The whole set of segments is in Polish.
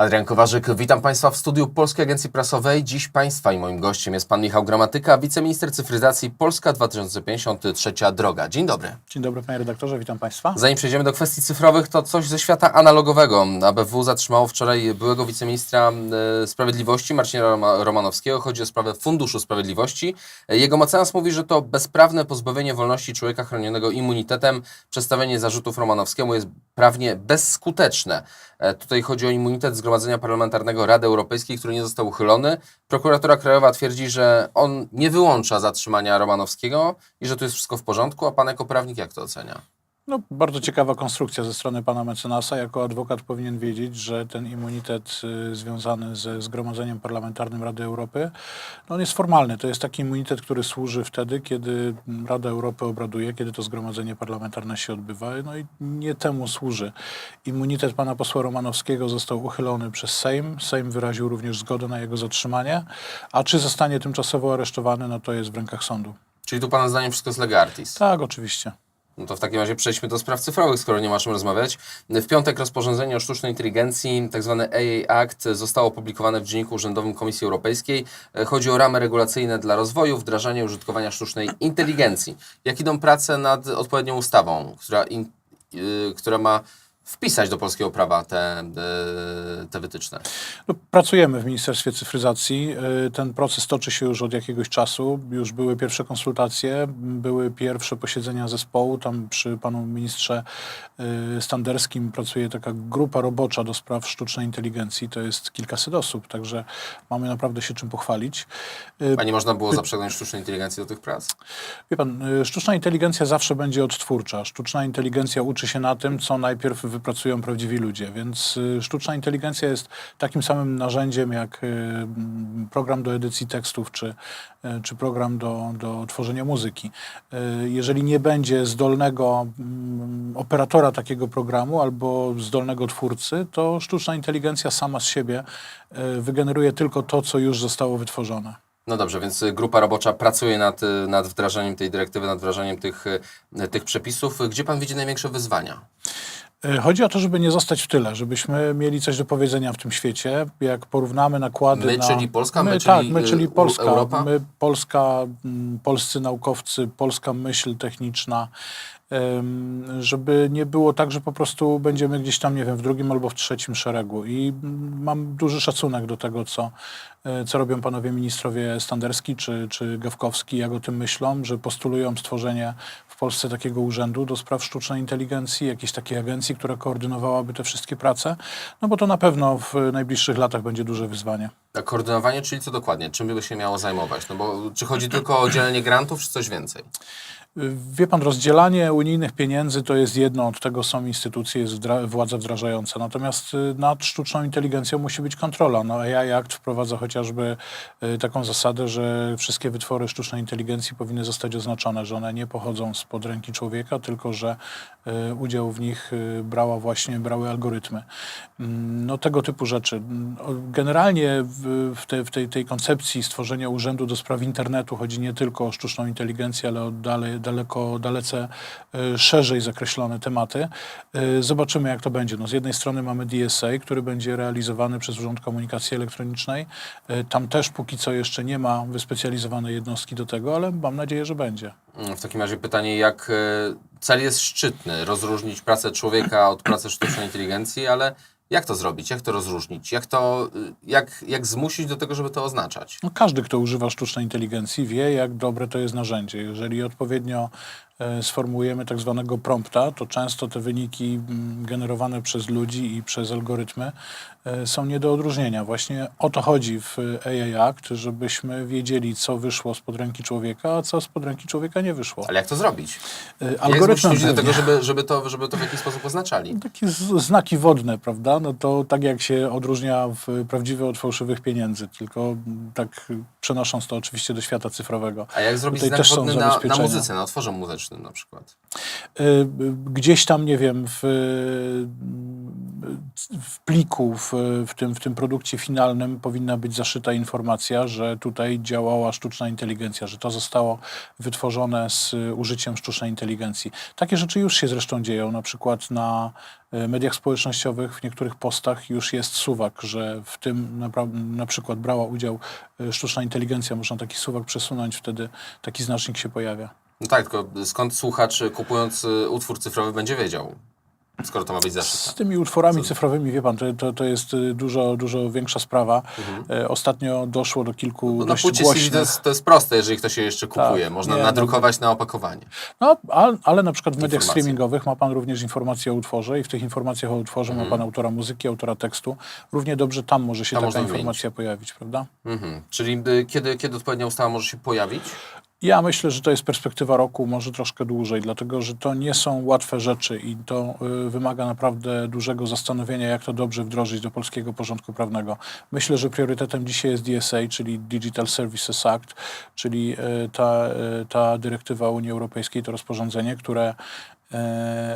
Adrian Kowarzyk, witam Państwa w studiu Polskiej Agencji Prasowej. Dziś Państwa i moim gościem jest Pan Michał Gramatyka, wiceminister cyfryzacji Polska 2053 Droga. Dzień dobry. Dzień dobry panie redaktorze, witam państwa. Zanim przejdziemy do kwestii cyfrowych, to coś ze świata analogowego. ABW zatrzymało wczoraj byłego wiceministra e, Sprawiedliwości Marcina Roma- Romanowskiego. Chodzi o sprawę Funduszu Sprawiedliwości. E, Jego mecenas mówi, że to bezprawne pozbawienie wolności człowieka chronionego immunitetem. Przedstawienie zarzutów Romanowskiemu jest prawnie bezskuteczne. E, Tutaj chodzi o immunitet Zgromadzenia Parlamentarnego Rady Europejskiej, który nie został uchylony. Prokuratura Krajowa twierdzi, że on nie wyłącza zatrzymania Romanowskiego i że tu jest wszystko w porządku, a pan jako prawnik jak to ocenia? No, bardzo ciekawa konstrukcja ze strony pana mecenasa. Jako adwokat powinien wiedzieć, że ten immunitet y, związany ze Zgromadzeniem Parlamentarnym Rady Europy, no on jest formalny. To jest taki immunitet, który służy wtedy, kiedy Rada Europy obraduje, kiedy to Zgromadzenie Parlamentarne się odbywa. No i nie temu służy. Immunitet pana posła Romanowskiego został uchylony przez Sejm. Sejm wyraził również zgodę na jego zatrzymanie. A czy zostanie tymczasowo aresztowany, no to jest w rękach sądu. Czyli tu pana zdaniem wszystko jest lega artis? Tak, oczywiście. No to w takim razie przejdźmy do spraw cyfrowych, skoro nie ma o czym rozmawiać. W piątek rozporządzenie o sztucznej inteligencji, tzw. AA Act, zostało opublikowane w Dzienniku Urzędowym Komisji Europejskiej. E, Chodzi o ramy regulacyjne dla rozwoju, wdrażania użytkowania sztucznej inteligencji. Jak idą prace nad odpowiednią ustawą, która, in, y, która ma wpisać do polskiego prawa te, y, te wytyczne? No, pracujemy w Ministerstwie Cyfryzacji. Y, Ten proces toczy się już od jakiegoś czasu. Już były pierwsze konsultacje, były pierwsze posiedzenia zespołu. Tam przy panu ministrze y, Standerskim pracuje taka grupa robocza do spraw sztucznej inteligencji. To jest kilkaset osób, także mamy naprawdę się czym pochwalić. A nie można było zaprzęgnąć sztucznej inteligencji do tych prac? Wie pan, sztuczna inteligencja zawsze będzie odtwórcza. Sztuczna inteligencja uczy się na tym, co najpierw wypracują prawdziwi ludzie, więc y, sztuczna inteligencja jest takim samym narzędziem jak y, program do edycji tekstów czy, y, czy program do, do tworzenia muzyki. Jeżeli nie będzie zdolnego mm, operatora takiego programu albo zdolnego twórcy, to sztuczna inteligencja sama z siebie wygeneruje tylko to, co już zostało wytworzone. No dobrze, więc grupa robocza pracuje nad, nad wdrażaniem tej dyrektywy, nad wdrażaniem tych, tych przepisów. Gdzie pan widzi największe wyzwania? E, Chodzi o to, żeby nie zostać w tyle, żebyśmy mieli coś do powiedzenia w tym świecie. Jak porównamy nakłady My, na... czyli Polska? My, My, czyli, tak, my, y, czyli Polska. Europa? My, Polska, mm, polscy naukowcy, polska myśl techniczna. Żeby nie było tak, że po prostu będziemy gdzieś tam, nie wiem, w drugim albo w trzecim szeregu. I mm, mam duży szacunek do tego, co, e, co robią panowie ministrowie Standerski czy, czy Gawkowski, jak o tym myślą, że postulują stworzenie w Polsce takiego urzędu do spraw sztucznej inteligencji, jakiejś takiej agencji, która koordynowałaby te wszystkie prace, no bo to na pewno w najbliższych latach będzie duże wyzwanie. A koordynowanie, czyli co dokładnie? Czym by się miało zajmować? No bo czy chodzi tylko o dzielenie grantów, czy coś więcej? Wie pan, rozdzielanie unijnych pieniędzy to jest jedno, od tego są instytucje, jest wdra- władza wdrażająca. Natomiast y, nad sztuczną inteligencją musi być kontrola. No, AI Act wprowadza chociażby y, taką zasadę, że wszystkie wytwory sztucznej inteligencji powinny zostać oznaczone, że one nie pochodzą spod ręki człowieka, tylko że y, udział w nich brała właśnie, brały algorytmy. Mm, No tego typu rzeczy. Mm, Generalnie w, te, w tej, tej koncepcji stworzenia Urzędu do Spraw Internetu chodzi nie tylko o sztuczną inteligencję, ale o dalej, daleko, dalece y, szerzej zakreślone tematy. Y, Zobaczymy, jak to będzie. No, z jednej strony mamy DSA, który będzie realizowany przez Urząd Komunikacji Elektronicznej. Y, Tam też póki co jeszcze nie ma wyspecjalizowanej jednostki do tego, ale mam nadzieję, że będzie. Mm, W takim razie pytanie, jak e, cel jest szczytny, rozróżnić pracę człowieka od pracy sztucznej inteligencji, ale jak to zrobić, jak to rozróżnić, jak to, y, jak, jak zmusić do tego, żeby to oznaczać? No, każdy, kto używa sztucznej inteligencji, wie, jak dobre to jest narzędzie. Jeżeli odpowiednio sformułujemy tak zwanego prompta, to często te wyniki generowane przez ludzi i przez algorytmy e, są nie do odróżnienia. Właśnie o to chodzi w AI Act, żebyśmy wiedzieli, co wyszło spod ręki człowieka, a co spod ręki człowieka nie wyszło. Ale jak to zrobić? E, Algorytmem ludzi do tego, żeby, żeby, to, żeby to w jakiś sposób oznaczali? Takie z- znaki wodne, prawda? No to tak jak się odróżnia w prawdziwe od fałszywych pieniędzy, tylko tak przenosząc to oczywiście do świata cyfrowego. A jak zrobić Tutaj znak wodny na, na muzyce, na utworze muzycznym na przykład? Y, Gdzieś tam, nie wiem, w, w pliku, w, w, tym, w tym produkcie finalnym powinna być zaszyta informacja, że tutaj działała sztuczna inteligencja, że to zostało wytworzone z użyciem sztucznej inteligencji. Takie rzeczy już się zresztą dzieją, na przykład na y, mediach społecznościowych, w niektórych postach już jest suwak, że w tym napra- na przykład brała udział y, sztuczna inteligencja, można taki suwak przesunąć, wtedy taki znacznik się pojawia. No tak, tylko skąd słuchacz y, kupując y, utwór cyfrowy będzie wiedział, skoro to ma być Z zaszyta? tymi utworami cyfrowymi, wie pan, to, to, jest y, dużo, dużo większa sprawa. E, Ostatnio doszło do kilku Mhm. No, na dość CD głośnych... to jest, to jest proste, jeżeli ktoś się jeszcze kupuje. Tak, Można nie, nadrukować na opakowanie. No, ale, ale na przykład w mediach streamingowych ma pan również informacje o utworze i w tych informacjach o utworze ma pan autora muzyki, autora tekstu. Równie dobrze tam może się Mhm. Tam taka informacja pojawić, prawda? Mhm. Czyli kiedy, kiedy odpowiednia ustawa może się pojawić? Ja myślę, że to jest perspektywa roku, może troszkę dłużej, dlatego że to nie są łatwe rzeczy i to y, wymaga naprawdę dużego zastanowienia, jak to dobrze wdrożyć do polskiego porządku prawnego. Myślę, że priorytetem dzisiaj jest DSA, czyli Digital Services Act, czyli y, ta, y, ta dyrektywa Unii Europejskiej, to rozporządzenie, które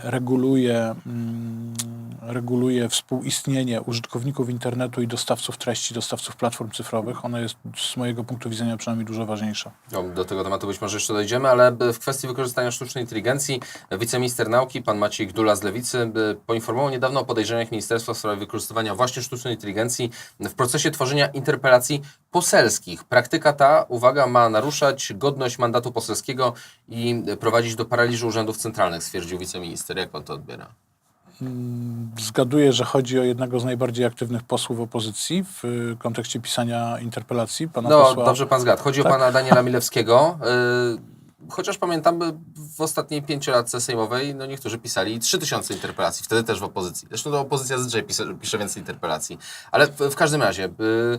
reguluje, mm, reguluje współistnienie użytkowników internetu i dostawców treści, dostawców platform cyfrowych. Ono jest z mojego punktu widzenia przynajmniej dużo ważniejsze. No, do tego tematu być może jeszcze dojdziemy, ale y, w kwestii wykorzystania sztucznej inteligencji y, wiceminister nauki, pan Maciej Gdula z Lewicy, poinformował niedawno o podejrzeniach ministerstwa w sprawie wykorzystywania właśnie sztucznej inteligencji w procesie tworzenia interpelacji poselskich. Praktyka ta, uwaga, ma naruszać godność mandatu poselskiego i prowadzić do paraliżu urzędów centralnych, stwierdził wiceminister. Jak pan to odbiera? Zgaduję, że chodzi o jednego z najbardziej aktywnych posłów opozycji w y, kontekście pisania interpelacji, pana No, posła. dobrze pan zgadł. Chodzi Tak. o pana Daniela Milewskiego. Y, chociaż pamiętam, by w ostatniej pięciolatce sejmowej no niektórzy pisali 3000 interpelacji, wtedy też w opozycji. Zresztą to opozycja zazwyczaj pisze, pisze więcej interpelacji. Ale w, w każdym razie, y, y,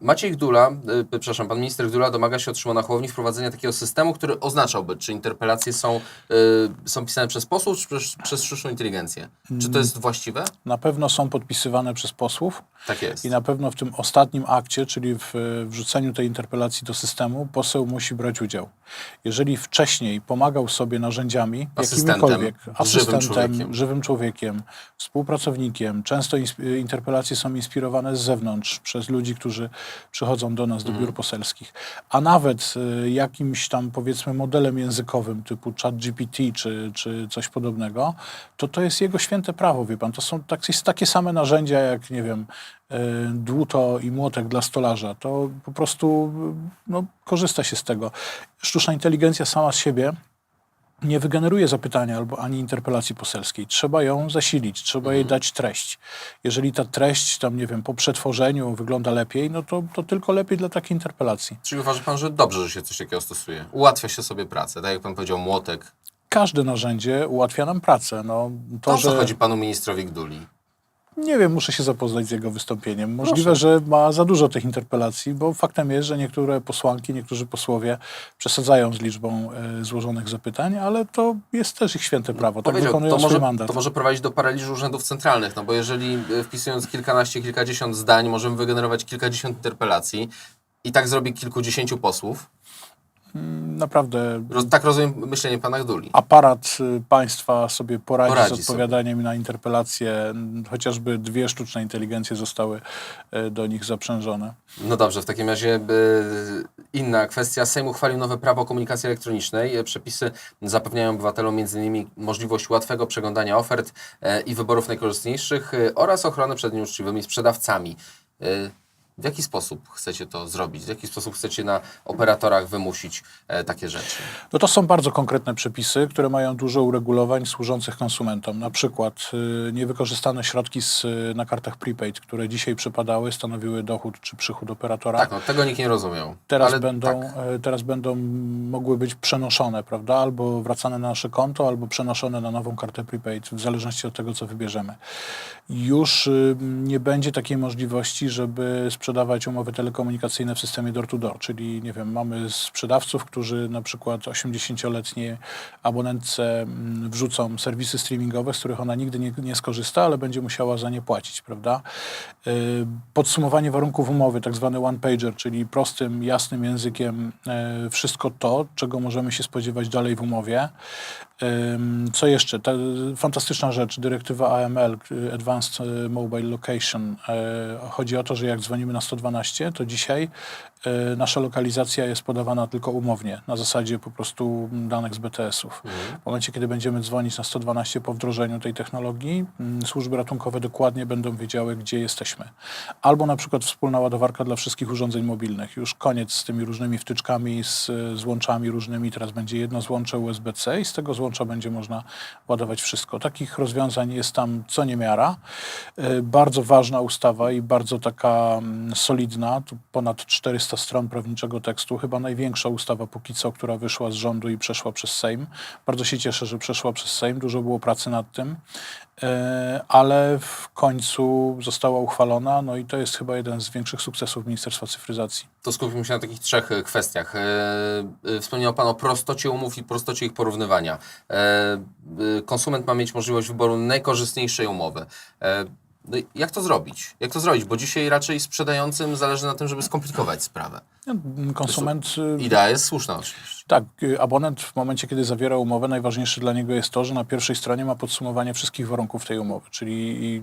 Maciej Gdula, y, przepraszam, pan minister Gdula domaga się od Szymona Hołowni wprowadzenia takiego systemu, który oznaczałby, czy interpelacje są, y, są pisane przez posłów, czy przez, przez sztuczną inteligencję. Czy to jest właściwe? Na pewno są podpisywane przez posłów Tak jest. i na pewno w tym ostatnim akcie, czyli w y, wrzuceniu tej interpelacji do systemu, poseł musi brać udział. Jeżeli wcześniej pomagał sobie narzędziami, Asystentem, jakimikolwiek, żywym asystentem, człowiekiem. żywym człowiekiem, współpracownikiem, często y, interpelacje są inspirowane z zewnątrz przez ludzi, którzy przychodzą do nas, do Mhm. biur poselskich, a nawet y, jakimś tam powiedzmy modelem językowym typu ChatGPT czy, czy coś podobnego, to to jest jego święte prawo, wie pan. To są tak, takie same narzędzia jak, nie wiem, y, dłuto i młotek dla stolarza. To po prostu y, no, korzysta się z tego. Sztuczna inteligencja sama z siebie nie wygeneruje zapytania albo ani interpelacji poselskiej. Trzeba ją zasilić, trzeba jej dać treść. Jeżeli ta treść tam, nie wiem, po przetworzeniu wygląda lepiej, no to, to tylko lepiej dla takiej interpelacji. Czyli uważa pan, że dobrze, że się coś takiego stosuje? Ułatwia się sobie pracę, tak jak pan powiedział, młotek. Każde narzędzie ułatwia nam pracę. No, To, to, o co że... chodzi panu ministrowi Gduli? Nie wiem, muszę się zapoznać z jego wystąpieniem. Możliwe, że ma za dużo tych interpelacji, bo faktem jest, że niektóre posłanki, niektórzy posłowie przesadzają z liczbą e, złożonych zapytań, ale to jest też ich święte prawo. Tak Powiedział, wykonują to, swój może, mandat. to może prowadzić do paraliżu urzędów centralnych, no bo jeżeli e, wpisując kilkanaście, kilkadziesiąt zdań możemy wygenerować kilkadziesiąt interpelacji i tak zrobi kilkudziesięciu posłów, Naprawdę roz, tak rozumiem myślenie pana Gduli. aparat y, państwa sobie poradzi, Poradzi z odpowiadaniem na interpelacje. N- Chociażby dwie sztuczne inteligencje zostały e, do nich zaprzężone. No dobrze, w takim razie e, inna kwestia. Sejm uchwalił nowe prawo komunikacji elektronicznej. Przepisy zapewniają obywatelom m.in. możliwość łatwego przeglądania ofert i wyborów najkorzystniejszych oraz ochronę przed nieuczciwymi sprzedawcami. W jaki sposób chcecie to zrobić? W jaki sposób chcecie na operatorach wymusić e, takie rzeczy? No to są bardzo konkretne przepisy, które mają dużo uregulowań służących konsumentom. Na przykład y, niewykorzystane środki z, y, na kartach prepaid, które dzisiaj przypadały, stanowiły dochód czy przychód operatora. Tak, no, tego nikt nie rozumiał. Teraz, Ale będą, tak. e, teraz będą mogły być przenoszone, prawda? Albo wracane na nasze konto, albo przenoszone na nową kartę prepaid, w zależności od tego, co wybierzemy. Już y, nie będzie takiej możliwości, żeby sprzedawać umowy telekomunikacyjne w systemie door-to-door, czyli nie wiem, mamy sprzedawców, którzy na przykład 80-letniej abonentce mm, wrzucą serwisy streamingowe, z których ona nigdy nie, nie skorzysta, ale będzie musiała za nie płacić, prawda? Y, Podsumowanie warunków umowy, tak zwany one-pager, czyli prostym, jasnym językiem y, wszystko to, czego możemy się spodziewać dalej w umowie. Co jeszcze? Ta fantastyczna rzecz, dyrektywa AML, Advanced Mobile Location. E, Chodzi o to, że jak dzwonimy na 112, to dzisiaj nasza lokalizacja jest podawana tylko umownie, na zasadzie po prostu danych z BTS-ów. W momencie, kiedy będziemy dzwonić na 112 po wdrożeniu tej technologii, mm, służby ratunkowe dokładnie będą wiedziały, gdzie jesteśmy. Albo na przykład wspólna ładowarka dla wszystkich urządzeń mobilnych. Już koniec z tymi różnymi wtyczkami, z, z łączami różnymi. Teraz będzie jedno złącze USB-C i z tego złącza będzie można ładować wszystko. Takich rozwiązań jest tam co niemiara. E, Bardzo ważna ustawa i bardzo taka mm, solidna, tu ponad 400 stron prawniczego tekstu, chyba największa ustawa póki co, która wyszła z rządu i przeszła przez Sejm. Bardzo się cieszę, że przeszła przez Sejm, dużo było pracy nad tym, E, ale w końcu została uchwalona, no i to jest chyba jeden z większych sukcesów Ministerstwa Cyfryzacji. To skupimy się na takich trzech e, kwestiach. E, Wspomniał Pan o prostocie umów i prostocie ich porównywania. Konsument ma mieć możliwość wyboru najkorzystniejszej umowy. No jak to zrobić? Jak to zrobić? Bo dzisiaj raczej sprzedającym zależy na tym, żeby skomplikować sprawę. No, Konsument y, Idea jest słuszna oczywiście. Tak, y, abonent w momencie, kiedy zawiera umowę, najważniejsze dla niego jest to, że na pierwszej stronie ma podsumowanie wszystkich warunków tej umowy, czyli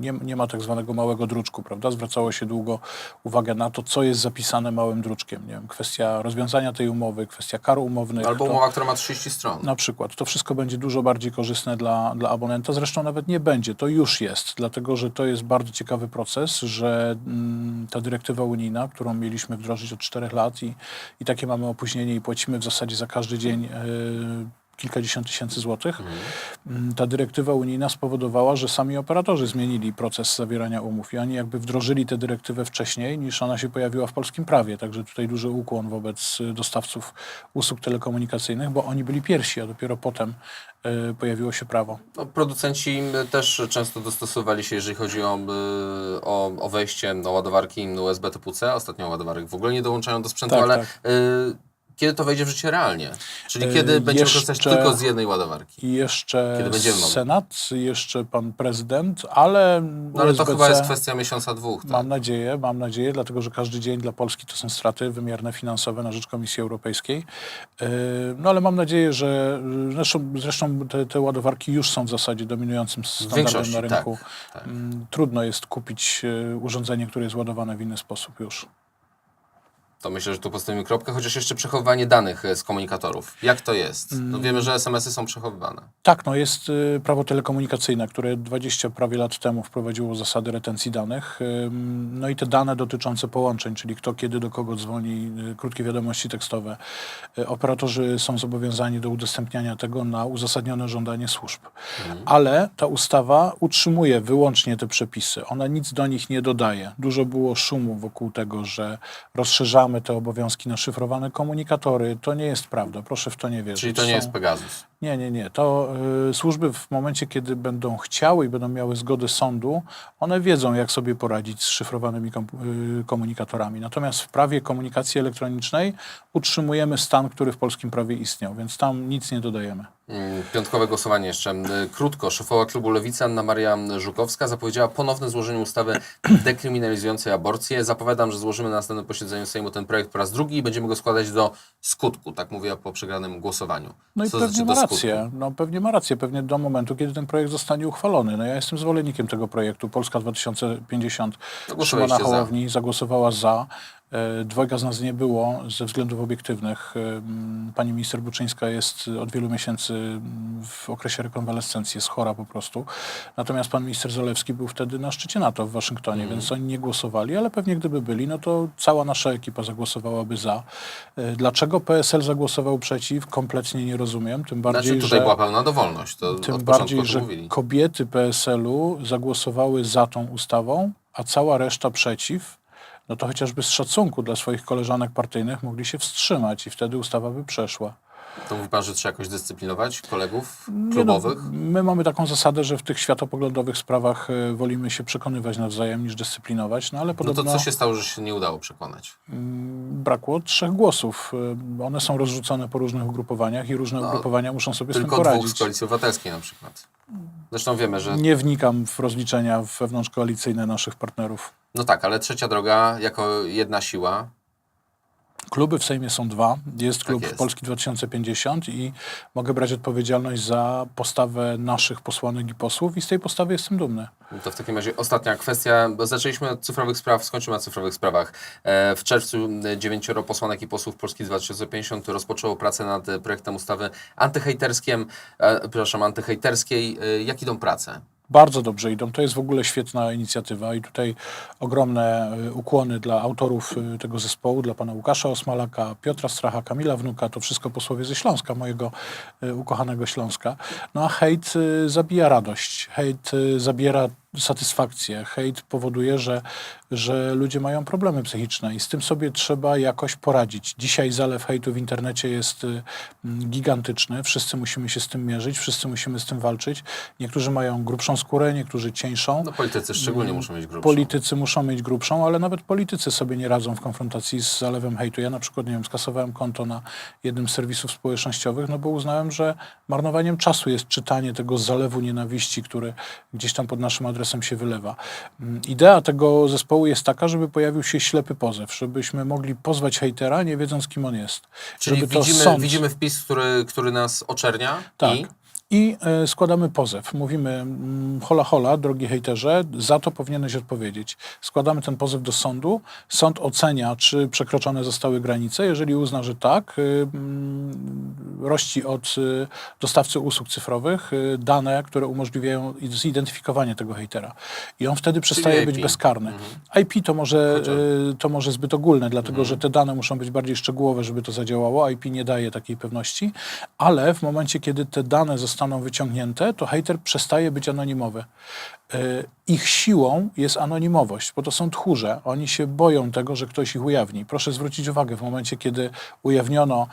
nie, nie ma tak zwanego małego druczku, prawda? Zwracało się długo uwagę na to, co jest zapisane małym druczkiem. Nie wiem, kwestia rozwiązania tej umowy, kwestia kar umownych. Albo to- umowa, która ma 30 stron. na przykład. To wszystko będzie dużo bardziej korzystne dla, dla abonenta. Zresztą nawet nie będzie, to już jest, dlatego że to jest bardzo ciekawy proces, że mm, ta dyrektywa unijna, którą mieliśmy wdrożyć od czterech lat i, i takie mamy opóźnienie i płacimy w zasadzie za każdy dzień e, kilkadziesiąt tysięcy złotych. Mm, Ta dyrektywa unijna spowodowała, że sami operatorzy zmienili proces zawierania umów i oni jakby wdrożyli tę dyrektywę wcześniej niż ona się pojawiła w polskim prawie. Także tutaj duży ukłon wobec y, dostawców usług telekomunikacyjnych, bo oni byli pierwsi, a dopiero potem y, pojawiło się prawo. No, producenci też często dostosowali się, jeżeli chodzi o, o, o wejście do ładowarki USB typu C. Ostatnio ładowarek w ogóle nie dołączają do sprzętu, Tak, ale tak. y, kiedy to wejdzie w życie realnie? Czyli Y, kiedy będziemy korzystać tylko z jednej ładowarki? Jeszcze Kiedy będziemy mogli. Senat, jeszcze pan prezydent, ale No ale to chyba jest kwestia miesiąca, dwóch. Tak? Mam nadzieję, mam nadzieję, dlatego że każdy dzień dla Polski to są straty wymierne finansowe na rzecz Komisji Europejskiej. Yy, No ale mam nadzieję, że zresztą, zresztą te, te ładowarki już są w zasadzie dominującym standardem na rynku. tak, tak. Mm, Trudno jest kupić yy, urządzenie, które jest ładowane w inny sposób już. To myślę, że tu postawimy kropkę, chociaż jeszcze przechowywanie danych e, z komunikatorów. Jak to jest? No wiemy, że SMS-y są przechowywane. Tak, no jest y, prawo telekomunikacyjne, które 20 prawie lat temu wprowadziło zasady retencji danych. Ym, No i te dane dotyczące połączeń, czyli kto kiedy do kogo dzwoni, y, krótkie wiadomości tekstowe. Y, Operatorzy są zobowiązani do udostępniania tego na uzasadnione żądanie służb. Ale ta ustawa utrzymuje wyłącznie te przepisy. Ona nic do nich nie dodaje. Dużo było szumu wokół tego, że rozszerzamy te obowiązki na szyfrowane komunikatory. To nie jest prawda. Proszę w to nie wierzyć. Czyli to nie Są- jest Pegasus. nie, nie, nie. To y, służby w momencie, kiedy będą chciały i będą miały zgodę sądu, one wiedzą, jak sobie poradzić z szyfrowanymi kom, y, komunikatorami. Natomiast w prawie komunikacji elektronicznej utrzymujemy stan, który w polskim prawie istniał, więc tam nic nie dodajemy. Mm, Piątkowe głosowanie jeszcze. Mm, Krótko. Szefowa klubu Lewica Anna Maria Żukowska zapowiedziała ponowne złożenie ustawy dekryminalizującej aborcję. Zapowiadam, że złożymy na następnym posiedzeniu Sejmu ten projekt po raz drugi i będziemy go składać do skutku. Tak mówiła po przegranym głosowaniu. No i Co pewnie znaczy ma rację. No pewnie ma rację, pewnie do momentu, kiedy ten projekt zostanie uchwalony. No ja jestem zwolennikiem tego projektu. Polska 2050 No Szymona za. Hołowni zagłosowała za. E, Dwojga z nas nie było ze względów obiektywnych. E, Pani minister Buczyńska jest od wielu miesięcy w okresie rekonwalescencji, jest chora po prostu. Natomiast pan minister Zalewski był wtedy na szczycie NATO w Waszyngtonie, więc oni nie głosowali, ale pewnie gdyby byli, no to cała nasza ekipa zagłosowałaby za. E, Dlaczego PSL zagłosował przeciw? Kompletnie nie rozumiem. Tym bardziej, Znaczy tutaj że... była pełna dowolność. To Tym bardziej, że mówili. kobiety PSL-u zagłosowały za tą ustawą, a cała reszta przeciw, no to chociażby z szacunku dla swoich koleżanek partyjnych mogli się wstrzymać i wtedy ustawa by przeszła. To mówi pan, że trzeba jakoś dyscyplinować kolegów Nie klubowych? No, my mamy taką zasadę, że w tych światopoglądowych sprawach e, wolimy się przekonywać nawzajem niż dyscyplinować, no ale No podobno to co się stało, że się nie udało przekonać? mm, brakło trzech głosów. E, One są rozrzucone po różnych ugrupowaniach i różne ugrupowania muszą sobie z tym No, Tylko dwóch z poradzić. Koalicji Obywatelskiej na przykład. Zresztą wiemy, że Nie wnikam w rozliczenia wewnątrzkoalicyjne naszych partnerów. no tak, ale trzecia droga jako jedna siła Kluby w Sejmie są dwa. Jest klub jest. Polski 2050 i mogę brać odpowiedzialność za postawę naszych posłanek i posłów i z tej postawy jestem dumny. To w takim razie ostatnia kwestia. bo Zaczęliśmy od cyfrowych spraw, skończymy na cyfrowych sprawach. E, W czerwcu dziewięcioro posłanek i posłów Polski 2050 rozpoczęło pracę nad projektem ustawy antyhejterskiem, e, przepraszam, antyhejterskiej. E, Jak idą prace? Bardzo dobrze idą. To jest w ogóle świetna inicjatywa i tutaj ogromne y, ukłony dla autorów y, tego zespołu, dla pana Łukasza Osmalaka, Piotra Stracha, Kamila Wnuka, to wszystko posłowie ze Śląska, mojego y, ukochanego Śląska. No a hejt zabija radość, hejt zabiera satysfakcję, hejt powoduje, że, że ludzie mają problemy psychiczne i z tym sobie trzeba jakoś poradzić. Dzisiaj zalew hejtu w internecie jest y, gigantyczny, wszyscy musimy się z tym mierzyć, wszyscy musimy z tym walczyć. Niektórzy mają grubszą skórę, niektórzy cieńszą. No politycy szczególnie muszą mieć grubszą. Politycy muszą mieć grubszą, ale nawet politycy sobie nie radzą w konfrontacji z zalewem hejtu. Ja na przykład, nie wiem, skasowałem konto na jednym z serwisów społecznościowych, no bo uznałem, że marnowaniem czasu jest czytanie tego zalewu nienawiści, który gdzieś tam pod naszym adresem się wylewa. Mm, Idea tego zespołu jest taka, żeby pojawił się ślepy pozew, żebyśmy mogli pozwać hejtera, nie wiedząc, kim on jest. Czyli żeby to widzimy, sąd- widzimy wpis, który, który nas oczernia tak. i I e, składamy pozew. Mówimy, mm, hola hola, drogi hejterze, za to powinieneś odpowiedzieć. Składamy ten pozew do sądu. Sąd ocenia, czy przekroczone zostały granice. Jeżeli uzna, że tak, y, mm, rości od y, dostawcy usług cyfrowych y, dane, które umożliwiają zidentyfikowanie tego hejtera. I on wtedy przestaje być bezkarny. IP to może, to może zbyt ogólne, dlatego że te dane muszą być bardziej szczegółowe, żeby to zadziałało. IP nie daje takiej pewności, ale w momencie, kiedy te dane zostaną wyciągnięte, to hejter przestaje być anonimowy. Y, Ich siłą jest anonimowość, bo to są tchórze. Oni się boją tego, że ktoś ich ujawni. Proszę zwrócić uwagę, w momencie, kiedy ujawniono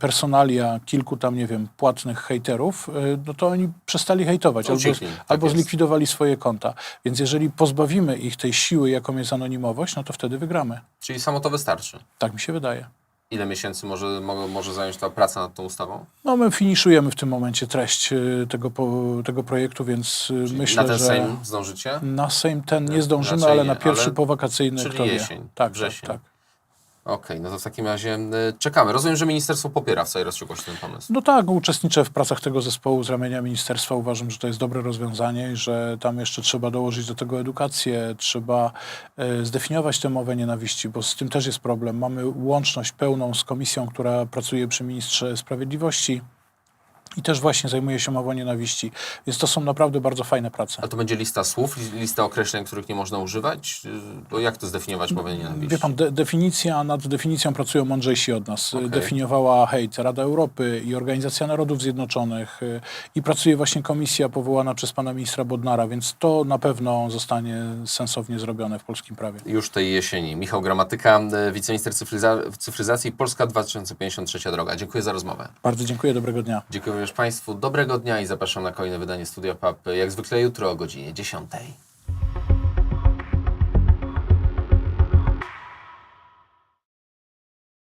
personalia kilku tam, nie wiem, płatnych hejterów, y, no to oni przestali hejtować albo, tak albo zlikwidowali swoje konta. Więc jeżeli pozbawimy ich tej siły, jaką jest anonimowość, no to wtedy wygramy. czyli samo to wystarczy. Tak mi się wydaje. Ile miesięcy może, mo- może zająć ta praca nad tą ustawą? No my finiszujemy w tym momencie treść y, tego, po, tego projektu, więc y, myślę, na ten że Sejm zdążycie? na Sejm ten nie zdążymy, raczej ale nie, na pierwszy ale- powakacyjny czyli kto wie. jesień, Tak, wrzesień. tak, tak. Okej, no to w takim razie y, czekamy. Rozumiem, że ministerstwo popiera w całej rozciągłości ten pomysł. No tak, uczestniczę w pracach tego zespołu z ramienia ministerstwa. Uważam, że to jest dobre rozwiązanie i że tam jeszcze trzeba dołożyć do tego edukację, trzeba e, zdefiniować tę mowę nienawiści, bo z tym też jest problem. Mamy łączność pełną z komisją, która pracuje przy ministrze sprawiedliwości i też właśnie zajmuje się mową nienawiści. Więc to są naprawdę bardzo fajne prace. A to będzie lista słów, li- lista określeń, których nie można używać? Bo jak to zdefiniować mowę nienawiści? Wie pan, de definicja, nad definicją pracują mądrzejsi od nas. Okej. Definiowała hejt Rada Europy i Organizacja Narodów Zjednoczonych y, i pracuje właśnie komisja powołana przez pana ministra Bodnara, więc to na pewno zostanie sensownie zrobione w polskim prawie. Już tej jesieni. Michał Gramatyka, y, wiceminister cyfryza- cyfryzacji Polska 2053 droga. Dziękuję za rozmowę. Bardzo dziękuję, dobrego dnia. Dziękuję również Państwu. Dobrego dnia i zapraszam na kolejne wydanie Studia PAP jak zwykle jutro o godzinie 10.